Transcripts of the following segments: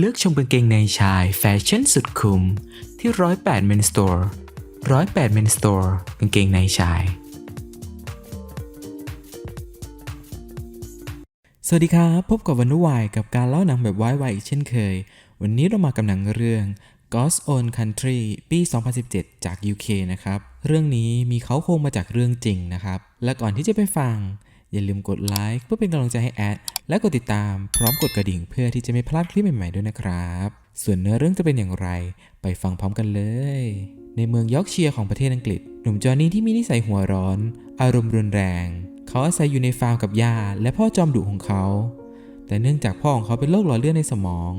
เลือกชมกางเกงในชายแฟชั่นสุดคุ้มที่ 108 Men Store 108 Men Store กางเกงในชาย สวัสดีครับ พบกับวันนุวายกับการเล่าหนังแบบวายๆอีกเช่นเคย วันนี้เรามากับหนังเรื่อง God's Own Country ปี 2017 จาก UK นะครับ เรื่องนี้มีเขาโครงมาจากเรื่องจริงนะครับ และก่อนที่จะไปฟัง อย่าลืมกดไลค์เพื่อเป็นกำลังใจให้แอด และกดติดตามพร้อมกดกระดิ่งเพื่อที่จะไม่พลาดคลิปใหม่ๆด้วยนะครับ ส่วนเนื้อเรื่องจะเป็นอย่างไร ไปฟังพร้อมกันเลย ในเมืองยอร์กเชียร์ของประเทศอังกฤษ หนุ่มจอห์นนี่ที่มีนิสัยหัวร้อน อารมณ์รุนแรง เขาอาศัยอยู่ในฟาร์มกับย่าและพ่อจอมดุของเขา แต่เนื่องจากพ่อของเขาเป็นโรคหลอดเลือดในสมอง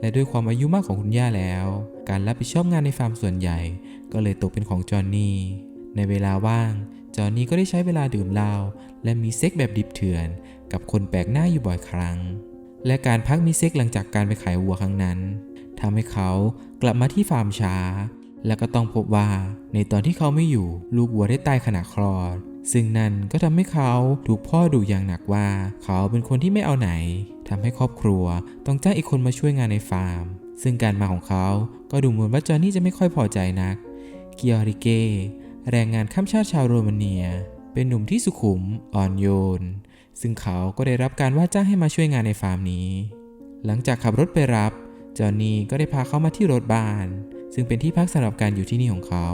และด้วยความอายุมากของคุณย่าแล้ว การรับผิดชอบงานในฟาร์มส่วนใหญ่ ก็เลยตกเป็นของจอห์นนี่ในเวลาว่าง จอห์นนี่ก็ได้ใช้เวลาดื่มเหล้าและมีเซ็กแบบดิบเถื่อน กับคนแปลกหน้าอยู่บ่อยครั้ง และการพักมีเซ็กหลังจากการไปขายวัวครั้งนั้นทำให้เขากลับมาที่ฟาร์มช้า และก็ต้องพบว่าในตอนที่เขาไม่อยู่ลูกวัวได้ตายขณะคลอด ซึ่งนั่นก็ทำให้เขาถูกพ่อดุอย่างหนักว่า เขาเป็นคนที่ไม่เอาไหนทำให้ครอบครัวต้องจ้างอีกคนมาช่วยงานในฟาร์ม ซึ่งการมาของเขาก็ดูเหมือนว่าจอห์นนี่จะไม่ค่อยพอใจนักกิออริเก แรงงานข้ามชาติชาวโรมาเนีย เป็นหนุ่มที่สุขุมอ่อนโยน ซึ่งเขาก็ได้รับการว่าจ้างให้มาช่วยงานในฟาร์มนี้ หลังจากขับรถไปรับ จอห์นนี่ก็ได้พาเขามาที่รถบ้าน ซึ่งเป็นที่พักสำหรับการอยู่ที่นี่ของเขา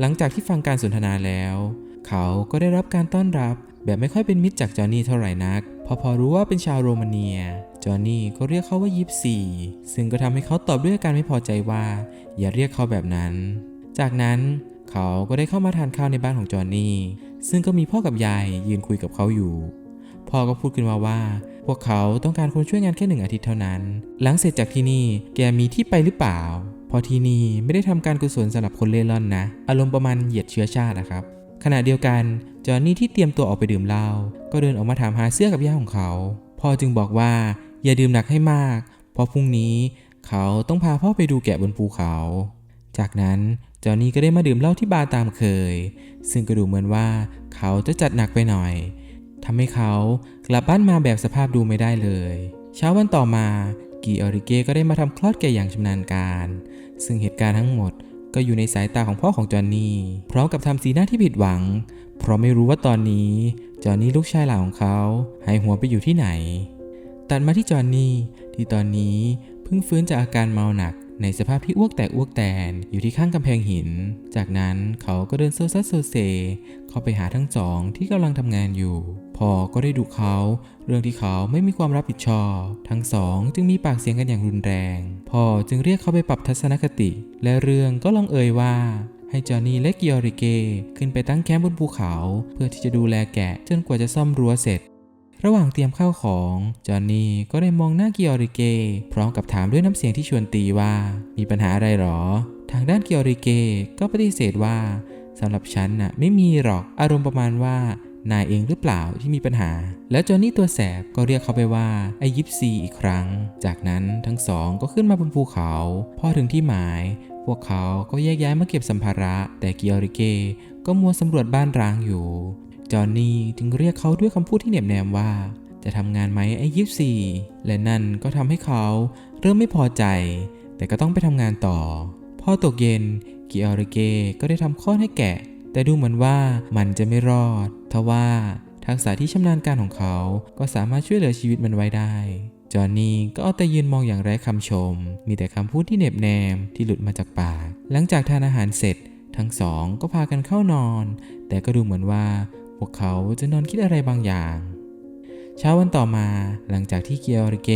หลังจากที่ฟังการสนทนาแล้ว เขาก็ได้รับการต้อนรับแบบไม่ค่อยเป็นมิตรจากจอห์นนี่เท่าไหร่นัก พอพอรู้ว่าเป็นชาวโรมาเนีย จอห์นนี่ก็เรียกเขาว่ายิปซีซึ่งก็ทำให้เขาตอบด้วยอาการไม่พอใจว่า อย่าเรียกเขาแบบนั้น จากนั้น เขาก็ได้เข้ามาทานข้าวในบ้านของจอห์นนี่ ซึ่งก็มีพ่อกับยายยืนคุยกับเขาอยู่ พ่อก็พูดขึ้นมาว่า พวกเขาต้องการคนช่วยงานแค่หนึ่งอาทิตย์เท่านั้น หลังเสร็จจากที่นี่แกมีที่ไปหรือเปล่าพราะที่นี่ไม่ได้ทำการกุศลสำหรับคนเล่ร่อนนะ อารมณ์ประมาณเหยียดเชื้อชาตินะครับ ขณะเดียวกันจอห์นนี่ที่เตรียมตัวออกไปดื่มเหล้าก็เดินออกมาถามหาเสื้อกับย่าของเขา พ่อจึงบอกว่าอย่าดื่มหนักให้มาก เพราะพรุ่งนี้เขาต้องพาพ่อไปดูแกะบนภูเขา จากนั้น จอห์นี่ก็ได้มาดื่มเหล้าที่บาร์ตามเคย ซึ่งก็ดูเหมือนว่าเขาจะจัดหนักไปหน่อยทำให้เขากลับบ้านมาแบบสภาพดูไม่ได้เลย เช้าวันต่อมากีออริเกก็ได้มาทำคลอดแก่อย่างชำนาญการ ซึ่งเหตุการณ์ทั้งหมดก็อยู่ในสายตาของพ่อของจอห์นนี่พร้อมกับทำสีหน้าที่ผิดหวัง เพราะไม่รู้ว่าตอนนี้จอห์นนี่ลูกชายหลานของเขาหายหัวไปอยู่ที่ไหน ตัดมาที่จอห์นนี่ที่ตอนนี้เพิ่งฟื้นจากอาการเมาหนัก ในสภาพที่อ้วกแตกอ้วกแตนอยู่ที่ข้างกำแพงหิน จากนั้นเขาก็เดินโซซัสโซเซ เข้าไปหาทั้งสองที่กำลังทำงานอยู่ พอก็ได้ดุเขาเรื่องที่เขาไม่มีความรับผิดชอบ ทั้งสองจึงมีปากเสียงกันอย่างรุนแรง พ่อจึงเรียกเขาไปปรับทัศนคติ และเรื่องก็ลองเอ่ยว่าให้จอห์นนี่และกิออริเกขึ้นไปตั้งแคมป์บนภูเขา เพื่อที่จะดูแลแกะจนกว่าจะซ่อมรั้วเสร็จ ระหว่างเตรียมข้าวของ จอห์นนี่ก็ได้มองหน้ากิออริเก พร้อมกับถามด้วยน้ำเสียงที่ชวนตีว่า มีปัญหาอะไรหรอ ทางด้านกิออริเกก็ปฏิเสธว่าสำหรับฉันน่ะไม่มีหรอกอารมณ์ประมาณว่านายเองหรือเปล่าที่มีปัญหา แล้วจอห์นนี่ตัวแสบก็เรียกเขาไปว่าไอยิปซีอีกครั้ง จากนั้นทั้งสองก็ขึ้นมาบนภูเขา พอถึงที่หมาย พวกเขาก็แยกย้ายมาเก็บสัมภาระ แต่กิออริเกก็มัวสำรวจบ้านร้างอยู่ จอห์นนี่จึงเรียกเขาด้วยคำพูดที่เหน็บแนมว่า จะทำงานไหมไอ้ยิปซีและนั่นก็ทำให้เขาเริ่มไม่พอใจ แต่ก็ต้องไปทำงานต่อ พอตกเย็นกิออริเกก็ได้ทำข้อให้แกะ แต่ดูเหมือนว่ามันจะไม่รอด ทว่าทักษะที่ชำนาญการของเขา ก็สามารถช่วยเหลือชีวิตมันไว้ได้ จอห์นนี่ก็เอาแต่ยืนมองอย่างไร้คำชม มีแต่คำพูดที่เหน็บแนมที่หลุดมาจากปาก หลังจากทานอาหารเสร็จ ทั้งสองก็พากันเข้านอน แต่ก็ดูเหมือนว่า วกเขาจะนอนคิดอะไรบางอย่าง เช้าวันต่อมาหลังจากที่เกียริเก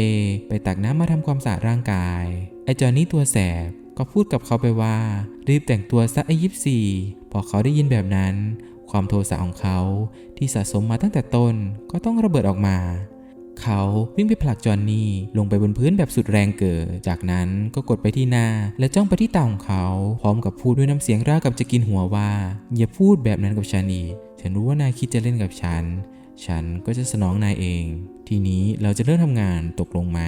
ไปตักน้ำมาทำความสะอาดร่างกาย ไอจอนนี่ตัวแสบก็พูดกับเขาไปว่า รีบแต่งตัวซะไอยิปซีพอเขาได้ยินแบบนั้น ความโทสะของเขาที่สะสมมาตั้งแต่ต้นก็ต้องระเบิดออกมา เขาวิ่งไปผลักจอนนี่ลงไปบนพื้นแบบสุดแรงเกิด จากนั้นก็กดไปที่หน้า และจ้องไปที่ตาของเขา พร้อมกับพูดด้วยน้ำเสียงราวกับจะกินหัวว่า อย่าพูดแบบนั้นกับฉันอีก ฉันรู้ว่านายคิดจะเล่นกับฉัน ฉันก็จะสนองนายเอง ทีนี้เราจะเริ่มทำงานตกลงไหม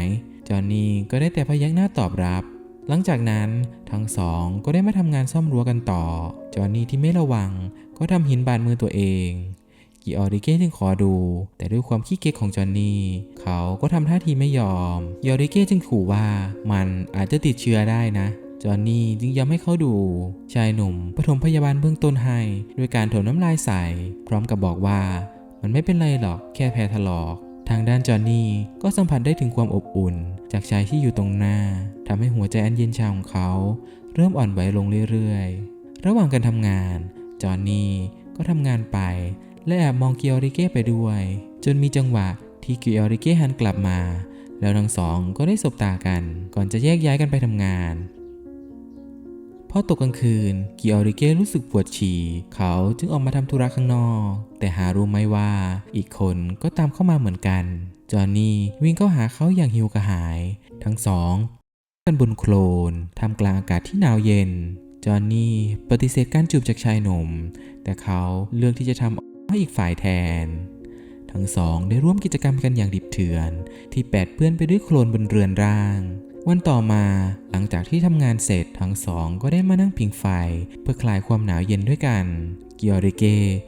จอนนี่ก็ได้แต่พยักหน้าตอบรับหลังจากนั้นทั้งสองก็ได้มาทำงานซ่อมรั้วกันต่อ จอห์นนี่ที่ไม่ระวังก็ทำหินบาดมือตัวเอง กิออริเก้จึงขอดู แต่ด้วยความขี้เกียจของจอห์นนี่เขาก็ทำท่าทีไม่ยอมกิออริเก้จึงขู่ว่ามันอาจจะติดเชื้อได้นะจอห์นนี่จึงยอมให้เขาดู ชายหนุ่มปฐมพยาบาลเบื้องต้นให้ ด้วยการถมน้ำลายใส่ พร้อมกับบอกว่ามันไม่เป็นไรหรอกแค่แพ้ถลอก ทางด้านจอห์นนี่ก็สัมผัสได้ถึงความอบอุ่น จากชายที่อยู่ตรงหน้าทำให้หัวใจอันเย็นชาของเขา เริ่มอ่อนไหวลงเรื่อยๆ ระหว่างการทำงาน จอห์นนี่ก็ทำงานไป และแอบมองเกียวริเก้ไปด้วย จนมีจังหวะที่เกียวริเก้หันกลับมา แล้วทั้งสองก็ได้สบตากัน ก่อนจะแยกย้ายกันไปทำงานพอตกกลางคืนกิออริเก้รู้สึกปวดฉี่ เขาจึงออกมาทำธุระข้างนอก แต่หารู้ไหมว่าอีกคนก็ตามเข้ามาเหมือนกัน จอนนี่วิ่งเข้าหาเขาอย่างหิวกระหาย ทั้งสองกันบนโคลนทำกลางอากาศที่หนาวเย็น จอนนี่ปฏิเสธการจูบจากชายหนุ่ม แต่เขาเลือกที่จะทำ ให้อีกฝ่ายแทน ทั้งสองได้ร่วมกิจกรรมกันอย่างดิบเถื่อน ที่แปดเปื้อนไปด้วยโคลนบนเรือนร่าง วันต่อมาหลังจากที่ทำงานเสร็จทั้งสองก็ได้มานั่งผิงไฟ เพื่อคลายความหนาวเย็นด้วยกัน กิออริเก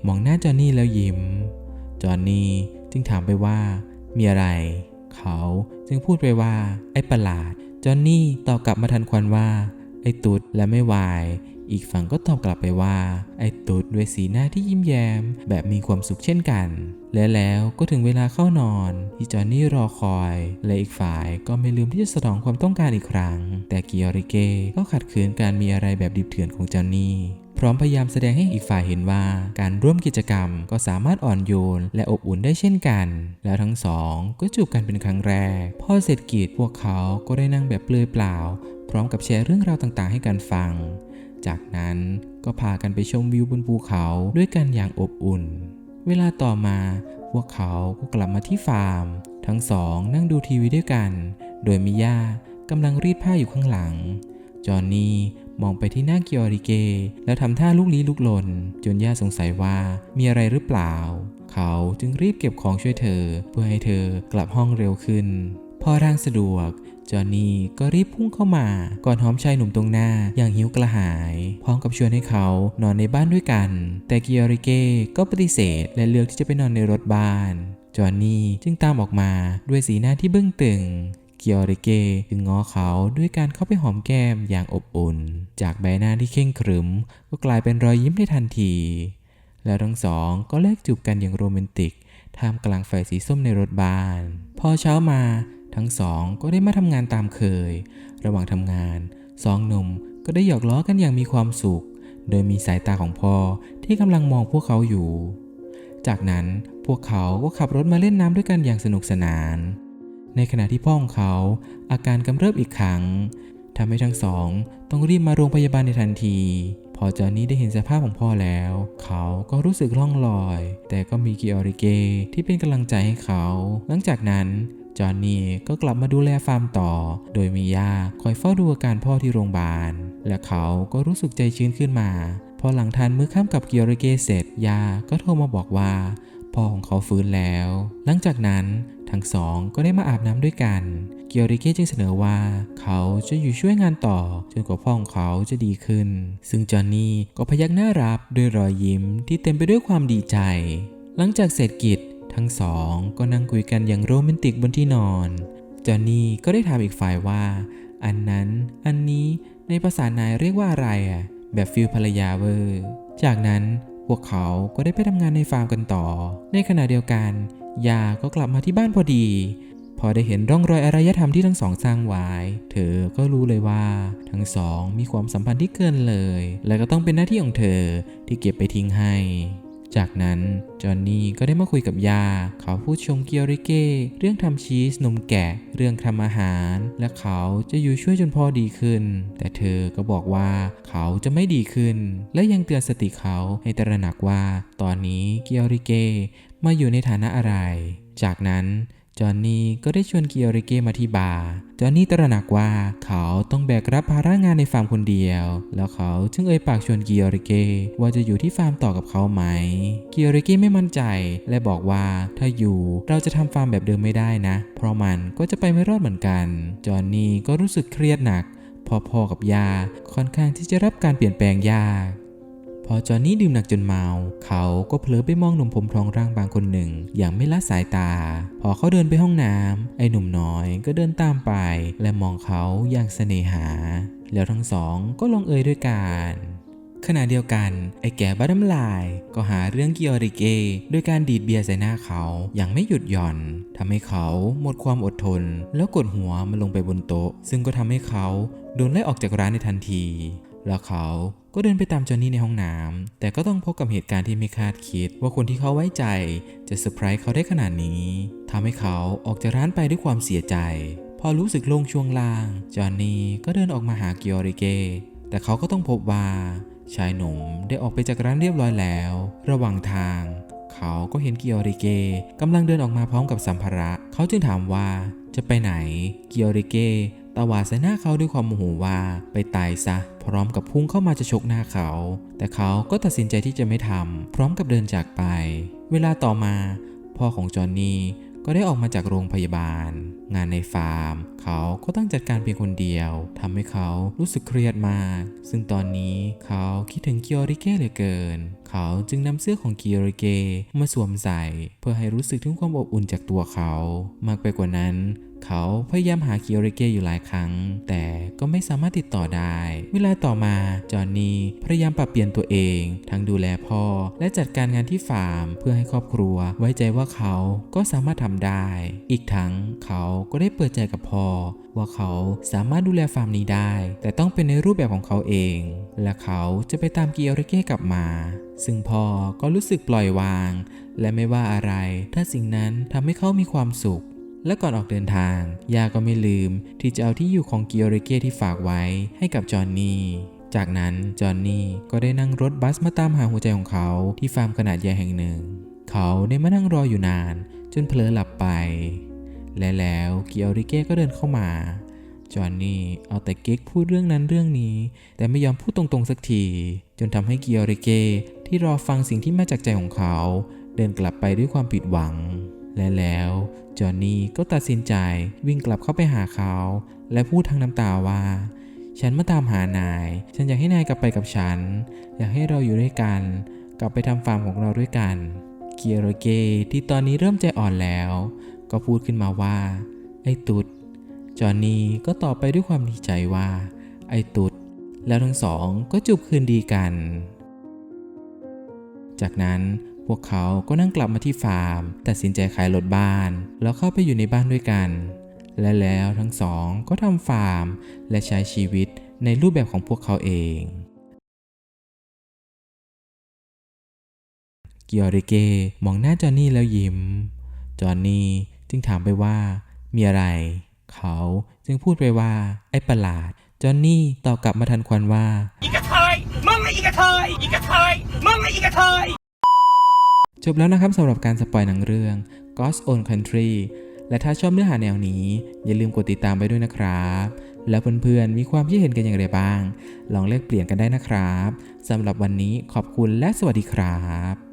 มองหน้าจอหนนี่แล้วยิ้ม จอหนนี่จึงถามไปว่า มีอะไร เขาจึงพูดไปว่า ไอ้ประหลาด จอหนนี่ตอบกลับมาทันควันว่า ไอ้ตุ๊ดและไม่วาย อีกฝั่งก็ตอบกลับไปว่า ไอ้ตุดด้วยสีหน้าที่ยิ้มแย้ม แบบมีความสุขเช่นกัน และแล้วก็ถึงเวลาเข้านอนที่จอนนี่รอคอย และอีกฝ่ายก็ไม่ลืมที่จะสนองความต้องการอีกครั้ง แต่กิออริเกก็ขัดขืนการมีอะไรแบบดิบเถื่อนของจอนนี่พร้อมพยายามแสดงให้อีกฝ่ายเห็นว่า การร่วมกิจกรรมก็สามารถอ่อนโยน และอบอุ่นได้เช่นกัน แล้วทั้งสองก็จูบกันเป็นครั้งแรก พอเสร็จกิจพวกเขาก็ได้นั่งแบบเปลือยเปล่า พร้อมกับแชร์เรื่องราวต่างๆ ให้กันฟัง จากนั้นก็พากันไปชมวิวบนภูเขาด้วยกันอย่างอบอุ่น เวลาต่อมาพวกเขาก็กลับมาที่ฟาร์ม ทั้งสองนั่งดูทีวีด้วยกัน โดยมิย่ากำลังรีดผ้าอยู่ข้างหลัง จอห์นนี่มองไปที่หน้ากิออริเก แล้วทำท่าลุกลี้ลุกลน จนย่าสงสัยว่ามีอะไรหรือเปล่า เขาจึงรีบเก็บของช่วยเธอ เพื่อให้เธอกลับห้องเร็วขึ้น พอทางสะดวก จอห์นนี่ก็รีบพุ่งเข้ามา ก่อนหอมชายหนุ่มตรงหน้าอย่างหิวกระหาย พร้อมกับชวนให้เขานอนในบ้านด้วยกัน แต่กิออริเกก็ปฏิเสธ และเลือกที่จะไปนอนในรถบ้าน จอห์นนี่จึงตามออกมาด้วยสีหน้าที่เบื้องตึงกิออริเกจึงง้อเขาด้วยการเข้าไปหอมแก้มอย่างอบอุ่น จากใบหน้าที่เข่งขรึม ก็กลายเป็นรอยยิ้มในทันที แล้วทั้งสองก็แลกจูบกันอย่างโรแมนติก ท่ามกลางไฟสีส้มในรถบ้าน พอเช้ามา ทั้งสองก็ได้มาทำงานตามเคย ระหว่างทำงานสองหนุ่มก็ได้หยอกล้อกันอย่างมีความสุข โดยมีสายตาของพ่อที่กำลังมองพวกเขาอยู่ จากนั้นพวกเขาก็ขับรถมาเล่นน้ำด้วยกันอย่างสนุกสนาน ในขณะที่พ่อของเขาอาการกำเริบอีกครั้งทำให้ทั้งสองต้องรีบมาโรงพยาบาลในทันที พอจอห์นนี่ได้เห็นสภาพของพ่อแล้ว เขาก็รู้สึกล่องลอย แต่ก็มีกิออริเกที่เป็นกำลังใจให้เขา หลังจากนั้น จอห์นนี่ก็กลับมาดูแลฟาร์มต่อ โดยมีย่าคอยเฝ้าดูอาการพ่อที่โรงพยาบาล และเขาก็รู้สึกใจชื้นขึ้นมา พอหลังทานมื้อค่ำกับเกิออริเกเสร็จยาก็โทรมาบอกว่าพ่อของเขาฟื้นแล้ว หลังจากนั้นทั้งสองก็ได้มาอาบน้ำด้วยกัน เกียวริเกจึงเสนอว่า เขาจะอยู่ช่วยงานต่อ จนกว่าพ่อของเขาจะดีขึ้น ซึ่งจอห์นนี่ก็พยักหน้ารับด้วยรอยยิ้มที่เต็มไปด้วยความดีใจ หลังจากเสร็จกิจ ทั้งสองก็นั่งคุยกันอย่างโรแมนติกบนที่นอน จอห์นนี่ก็ได้ถามอีกฝ่ายว่า อันนั้น อันนี้ ในภาษานายเรียกว่าอะไรอะ แบบฟิลภรรยาเวอร์ จากนั้นพวกเขาก็ได้ไปทำงานในฟาร์มกันต่อ ในขณะเดียวกัน ยาก็กลับมาที่บ้านพอดี พอได้เห็นร่องรอยอารยธรรมที่ทั้งสองสร้างไว้ เธอก็รู้เลยว่า ทั้งสองมีความสัมพันธ์ที่เกินเลย และก็ต้องเป็นหน้าที่ของเธอที่เก็บไปทิ้งให้ จากนั้นจอห์นนี่ก็ได้มาคุยกับยา เขาพูดชมเกียวริเก้เรื่องทำชีสนมแกะ เรื่องทำอาหาร และเขาจะอยู่ช่วยจนพอดีขึ้น แต่เธอก็บอกว่าเขาจะไม่ดีขึ้น และยังเตือนสติเขาให้ตระหนักว่า ตอนนี้เกียวริเก้มาอยู่ในฐานะอะไร จากนั้น จอห์นนี่ก็ได้ชวนกิออริเกมาที่บาร์ จอห์นนี่ตระหนักว่าเขาต้องแบกรับภาระงานในฟาร์มคนเดียว แล้วเขาจึงเอ่ยปากชวนกิออริเกว่าจะอยู่ที่ฟาร์มต่อกับเขาไหมกิออริเกไม่มั่นใจและบอกว่าถ้าอยู่เราจะทำฟาร์มแบบเดิมไม่ได้นะ เพราะมันก็จะไปไม่รอดเหมือนกัน จอห์นนี่ก็รู้สึกเครียดหนัก พอพ่อกับยาค่อนข้างที่จะรับการเปลี่ยนแปลงยาก พอจอห์นนี่ดื่มหนักจนเมา เขาก็เผลอไปมองหนุ่มผมทองร่างบางคนหนึ่ง อย่างไม่ละสายตา พอเขาเดินไปห้องน้ำไอ้หนุ่มน้อยก็เดินตามไป และมองเขาอย่างเสน่หา แล้วทั้งสองก็ลงเอยด้วยกันขณะเดียวกัน ไอ้แก่บ้าน้ำลาย ก็หาเรื่องกิออริเกด้วยการดีดเบียร์ใส่หน้าเขาอย่างไม่หยุดหย่อนทำให้เขาหมดความอดทน แล้วกดหัวมันลงไปบนโต๊ะ ซึ่งก็ทำให้เขาโดนไล่ออกจากร้านในทันที แล้วเขา ก็เดินไปตามจอนนี่ในห้องน้ำแต่ก็ต้องพบกับเหตุการณ์ที่ไม่คาดคิด ว่าคนที่เขาไว้ใจจะเซอร์ไพรส์เขาได้ขนาดนี้ทำให้เขาออกจากร้านไปด้วยความเสียใจ พอรู้สึกโล่งช่วงล่าง จอนนี่ก็เดินออกมาหากิออริเกแต่เขาก็ต้องพบว่าชายหนุ่มได้ออกไปจากร้านเรียบร้อยแล้ว ระหว่างทาง เขาก็เห็นกิออริเกกำลังเดินออกมาพร้อมกับสัมภาระ เขาจึงถามว่าจะไปไหนกิออริเก ตวาดใส่หน้าเขาด้วยความโมโหว่าไปตายซะ พร้อมกับพุ่งเข้ามาจะชกหน้าเขา แต่เขาก็ตัดสินใจที่จะไม่ทำพร้อมกับเดินจากไป เวลาต่อมา พ่อของจอห์นนี่ก็ได้ออกมาจากโรงพยาบาล งานในฟาร์ม เขาก็ต้องจัดการเพียงคนเดียวทำให้เขารู้สึกเครียดมาก ซึ่งตอนนี้เขาคิดถึงกิออริเกเหลือเกิน เขาจึงนำเสื้อของกิออริเกมาสวมใส่ เพื่อให้รู้สึกถึงความอบอุ่นจากตัวเขา มากไปกว่านั้น เขาพยายามหากิออริเกอยู่หลายครั้ง แต่ก็ไม่สามารถติดต่อได้ เวลาต่อมาจอห์นนี่พยายามปรับเปลี่ยนตัวเอง ทั้งดูแลพ่อ และจัดการงานที่ฟาร์ม เพื่อให้ครอบครัว ไว้ใจว่าเขาก็สามารถทำได้ อีกทั้งเขาก็ได้เปิดใจกับพ่อว่าเขาสามารถดูแลฟาร์มนี้ได้ แต่ต้องเป็นในรูปแบบของเขาเอง และเขาจะไปตามกิออริเกกลับมา ซึ่งพ่อก็รู้สึกปล่อยวาง และไม่ว่าอะไร ถ้าสิ่งนั้นทำให้เขามีความสุข และก่อนออกเดินทาง ยาก็ไม่ลืมที่จะเอาที่อยู่ของกิออริเกที่ฝากไว้ให้กับจอห์นนี่จากนั้นจอห์นนี่ก็ได้นั่งรถบัสมาตามหาหัวใจของเขาที่ฟาร์มขนาดใหญ่แห่งหนึ่ง เขาได้มานั่งรออยู่นาน จนเผลอหลับไป และแล้วกิออริเกก็เดินเข้ามาจอห์นนี่เอาแต่เก๊กพูดเรื่องนั้นเรื่องนี้ แต่ไม่ยอมพูดตรงๆสักที จนทำให้กิออริเกที่รอฟังสิ่งที่มาจากใจของเขา เดินกลับไปด้วยความผิดหวัง และแล้วจอห์นนี่ก็ตัดสินใจวิ่งกลับเข้าไปหาเขา และพูดทั้งน้ำตาว่า ฉันมาตามหานาย ฉันอยากให้นายกลับไปกับฉัน อยากให้เราอยู่ด้วยกัน กลับไปทำฟาร์มของเราด้วยกันเกียโรเกที่ตอนนี้เริ่มใจอ่อนแล้ว ก็พูดขึ้นมาว่า ไอ้ตุดจอห์นนี่ก็ตอบไปด้วยความดีใจว่า ไอ้ตุดแล้วทั้งสองก็จูบคืนดีกัน จากนั้น พวกเขาก็นั่งกลับมาที่ฟาร์ม ตัดสินใจขายรถบ้าน แล้วเข้าไปอยู่ในบ้านด้วยกัน และแล้วทั้งสองก็ทำฟาร์ม และใช้ชีวิตในรูปแบบของพวกเขาเองกิออริเกมองหน้าจอหนนี่แล้วยิ้ม จอหนนี่จึงถามไปว่า มีอะไร เขาจึงพูดไปว่า ไอ้ประหลาด จอหนนี่ตอบกลับมาทันควันว่า อีกระเทยมึงไอ้อีกระเทยอีกระเทยมึงไอ้อีกระเทย จบแล้วนะครับสำหรับการสปอยหนังเรื่อง God's Own Country และถ้าชอบเนื้อหาแนวนี้ อย่าลืมกดติดตามไปด้วยนะครับ แล้วเพื่อนๆมีความคิดเห็นกันอย่างไรบ้าง ลองแลกเปลี่ยนกันได้นะครับสำหรับวันนี้ขอบคุณและสวัสดีครับ